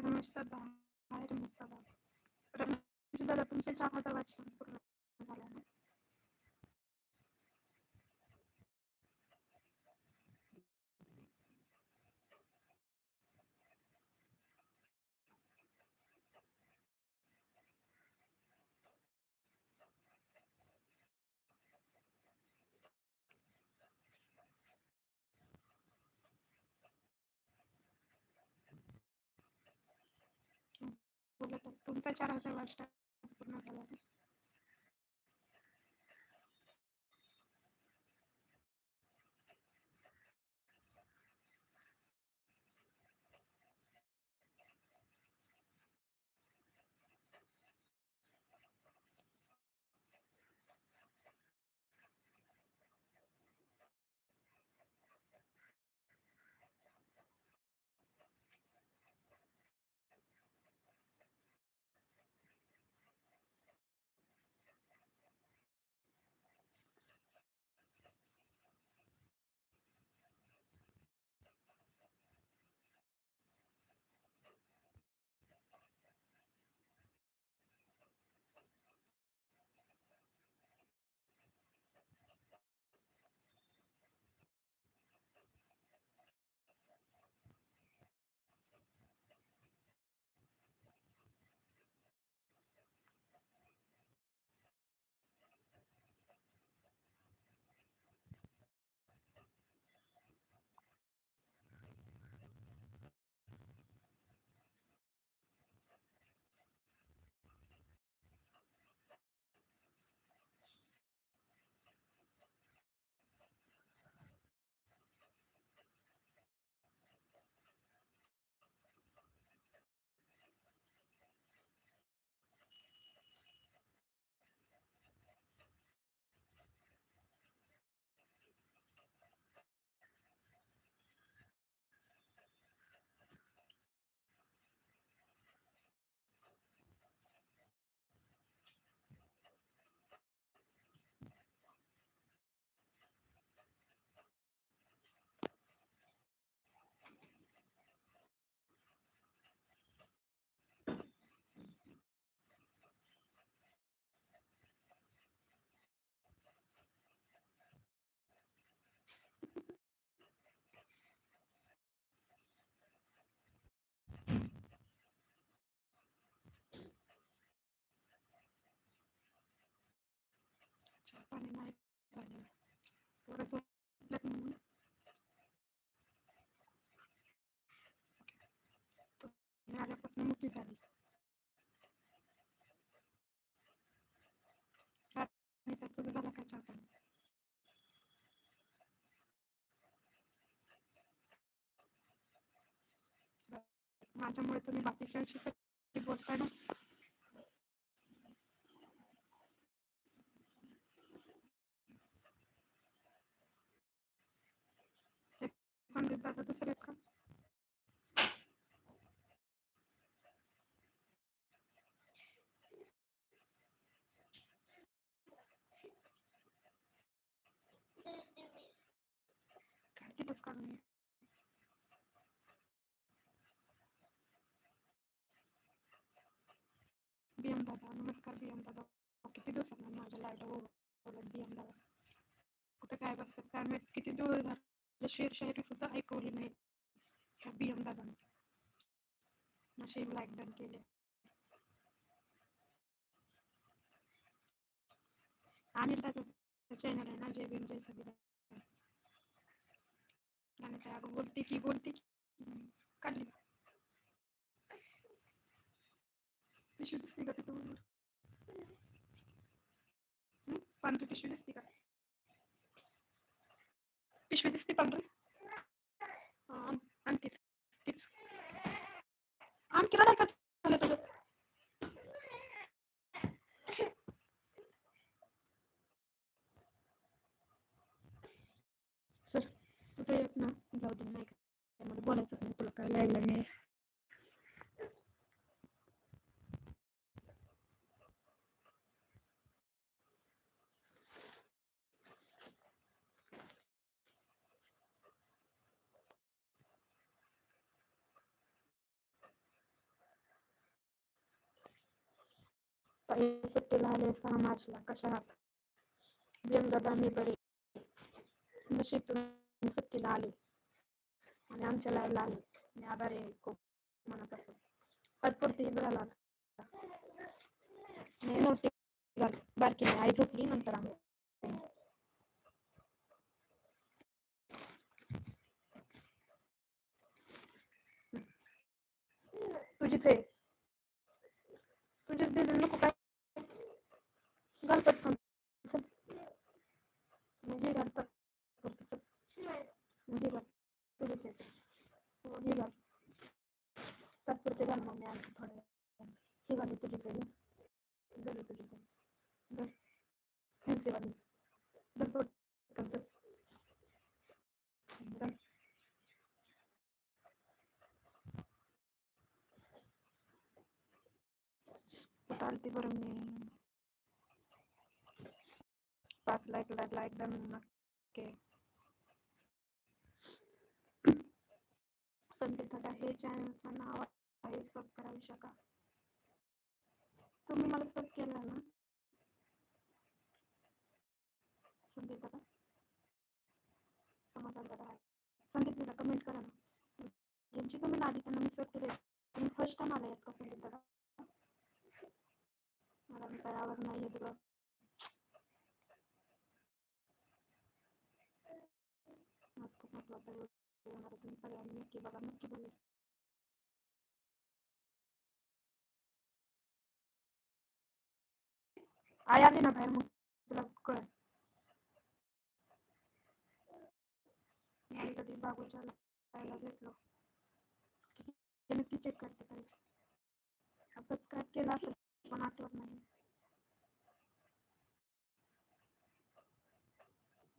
रमेश दादा हाय रमेश दादा रमेश दादा तुमचे चार हजार वाचन पूर्ण झाला ना बोला तर तुमचा चार हजार वाच पूर्ण झाला पाणी नाही झालं पोरं झोपलेत म्हणून तुम्ही आल्यापासून मोठी झाली आणि त्यात तुझं झाला का चहा पाणी माझ्यामुळे तुम्ही बाकीच्यांशी तरी बोलताय ना संदीप दादा दुसरे आहेत का? काढते बस बीएम दादा नमस्कार बीएम दादा. किती दिवसात माझ्या लाइट बोलत बीएम दादा? कुठे काय बसतात काय माहीत? किती दिवस झाले शेर शायरी सुद्धा ऐकवली नाही ह्या बीएम दादाने नशे लाईक डन केले अनिल दादा चॅनल आहे ना जय भीम जय सगळी आणि काय अगं बोलते की बोलते की हम्म, काढली पिशवी दिसते का तिथं वर? हम्म, पांढरी पिशवी दिसते पांढरी आण- आणते तीच आणखी रडाय का झालं तुझं सर तुझं येत ना जाऊ दे नाही मला बोलायचंच नाही तुला काय लायला नाही पहिली सुट्टीला आले सहा मार्चला. कशा आहात बियम मी बरी. नशीब तुम्ही सुट्टीला आले. आणि आमच्या लाईव्हला आले. मी आभारी आहे खूप मनापासून तात्पुरती झाला नाही मोठी बारकी आई झोपली नंतर आम्ही. तुझीच आहे. तुझीच दिली नको काय? घाल पटकन चल म्हणजे घाल पटकन चल म्हणजे घाल तुझीच आहे हो, हे घाल तात्पुरते घाल मग मी आणखी थोड्या वेळाने. ही घाली तुझीच आहे घाली तुझीच आहे घाल फॅन्सी वाली घाल पटकन चल घाल चालते बरं मी पाच लाईक लाईक लाईक नक्की संदीप दादा हे चॅनलचं नाव आहे सब करावी शका तुम्ही मला सब केलं ना? संदीप दादा. समाधान दादा संदीप दादा कमेंट करा ना. ज्यांची कमेंट आली त्यांना मी सब केले तुम्ही फर्स्ट टाइम आला आहेत का संदीप दादा? मला मी आवाज नाही येत तुला आज खूप महत्त्वाचा तुम्ही सगळ्यांनी नक्की बघा नक्की बोला आई आली ना बाहेर मग तुला कळ कधी बाबूच्या लायला भेटलो नक्की चेक करते तरी सबस्क्राईब केला असेल पण आठवत नाही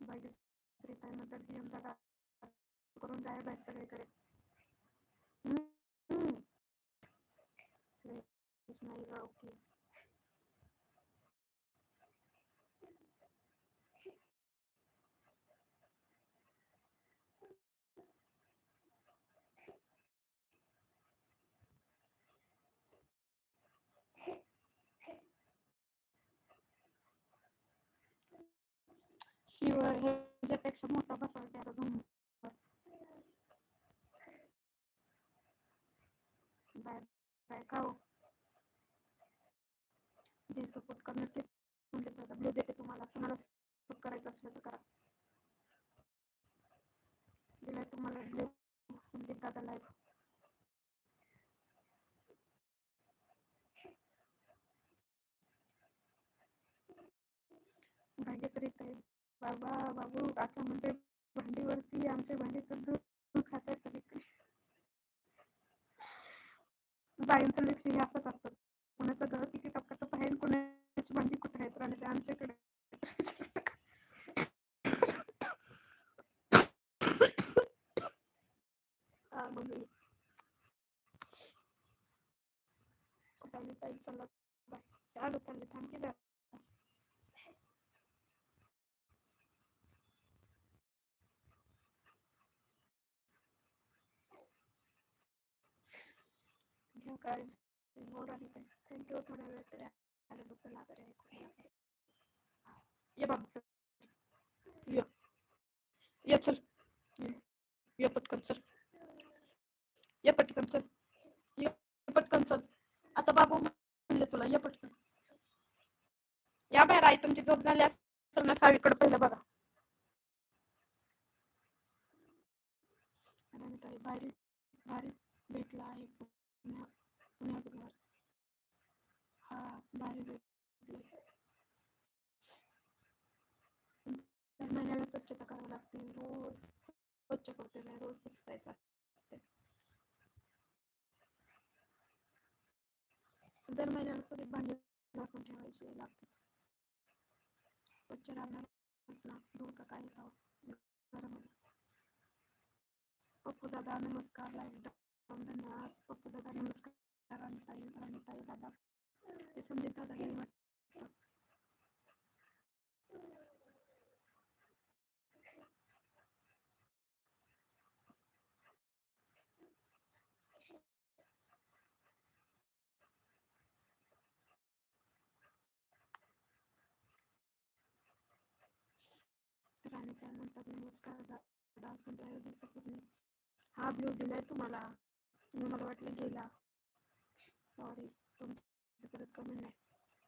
बाकी श्रीताईनंतर नियम करून गायब आहेत सगळीकडे. नाही का? ओके शिव ह्याच्यापेक्षा मोठा बसायला धुम बाय बाय जे सपोर्ट करणार तेच म्हणजे दादा ब्लू देते तुम्हाला तुम्हाला सपोर्ट करायचं असलं तर करा दिलाय तुम्हाला ब्लू संदीप दादा लाईव्ह भाग्यश्री आहे बाबा बाबू आता म्हणजे भांडीवरती आमच्या भांडी दूध खात आहे सगळीकडे बाईंचं लक्ष हे असंच असतं. कुणाचं घर किती टपटप आहे कुणाची भांडी कुठे आहेत? आणि ते आमच्याकडे. ताई चला. बाय. आलो थांब guys. घ्या काळजी बोर आहे ते थँक्यू थोड्या वेळ तरी आल्याबद्दल आभारी आहे ये बाबा चल ये ये चल ये. पटकन चल ये पटकन चल ये पटकन चल आता बाबू म्हणले तुला ये पटकन या बाहेर आई तुमची झोप झाली असेल ना सावीकडे पहिलं बघा भारी भारी भेटला आहे पुण्या घर? हा भारी दर महिन्याला स्वच्छता करावी लागते. रोज स्वच्छ करते रोज पुसायचं असते. दर महिन्याला सगळी भांडी घासून ठेवायची लागते स्वच्छ राहणार ना. का काय येतो? घरामध्ये. पप्पू दादा नमस्कार. लाइट धन्यवाद पप्पू दादा नमस्कार. Marami tayo, marami tayo dapat. Isang din sa dahil राणीच्या नंतर नमस्कार दादा सुद्धा हा ब्लू दिलाय तुम्हाला मला वाटलं गेला सॉरी तुमचं परत कमेंट नाही.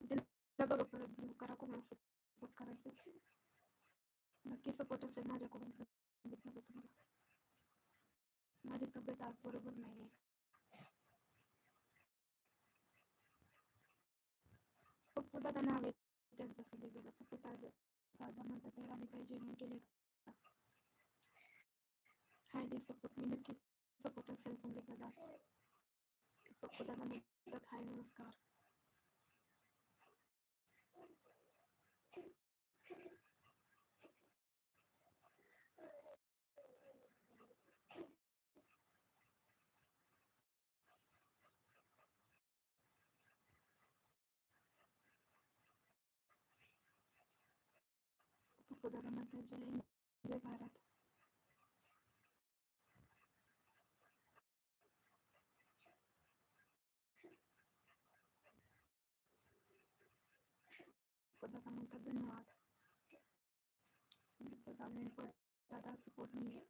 दिला बघा परत ब्लू करा कोणाला सपोर्ट करायचं नक्की सपोर्ट असेल माझ्याकडून सांगितलं तुम्हाला माझी तब्येत आज बरोबर नाही आहे पप्पू दादा नाव आहे त्यांचं सध्या गेलं. पप्पू दादा दादा म्हणतात तर आम्ही काही जेवण केले हाय दे सपोर्ट मी नक्की सपोर्ट असेल संजय दादा. पप्पू दादा हाय नमस्कार जय जय भारत दादा म्हणतात धन्यवाद संगीत दादा मेनपर दादा सपोर्ट मी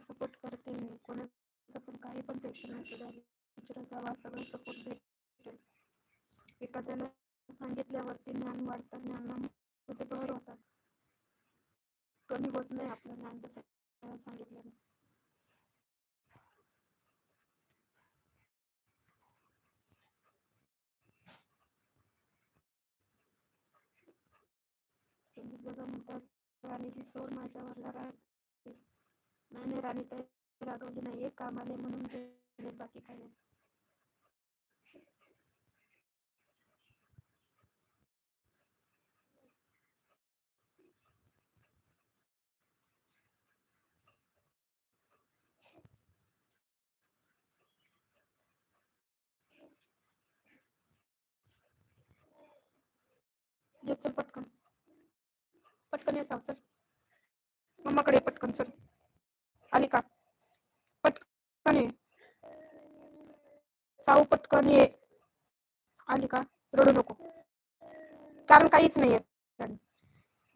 सपोर्ट करते मी कोणाचं पण काही पण पेशंट असू द्या विचारत जावा सगळं सपोर्ट भेटेल एखाद्याला सांगितल्यावरती ज्ञान वाढतं ज्ञानामध्ये भर होतात. कमी होत नाही आपलं ज्ञान तसं सांगितल्याने संगीत दादा म्हणतात राणी ती सोड राग नाही राणी ताई रागवली नाही एक काम आले म्हणून गेले बाकी काय नाही चल पटकन. पटकन ये साव चल. मम्माकडे पटकन चल. आली का पटकन ये. साऊ पटकन ये. आली का रडू नको. कारण काहीच नाहीये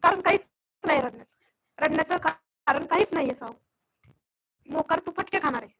कारण काहीच नाही रडण्याचं. रडण्याचं का- कारण काहीच नाहीये साऊ लोकर तू फटके खाणार आहे.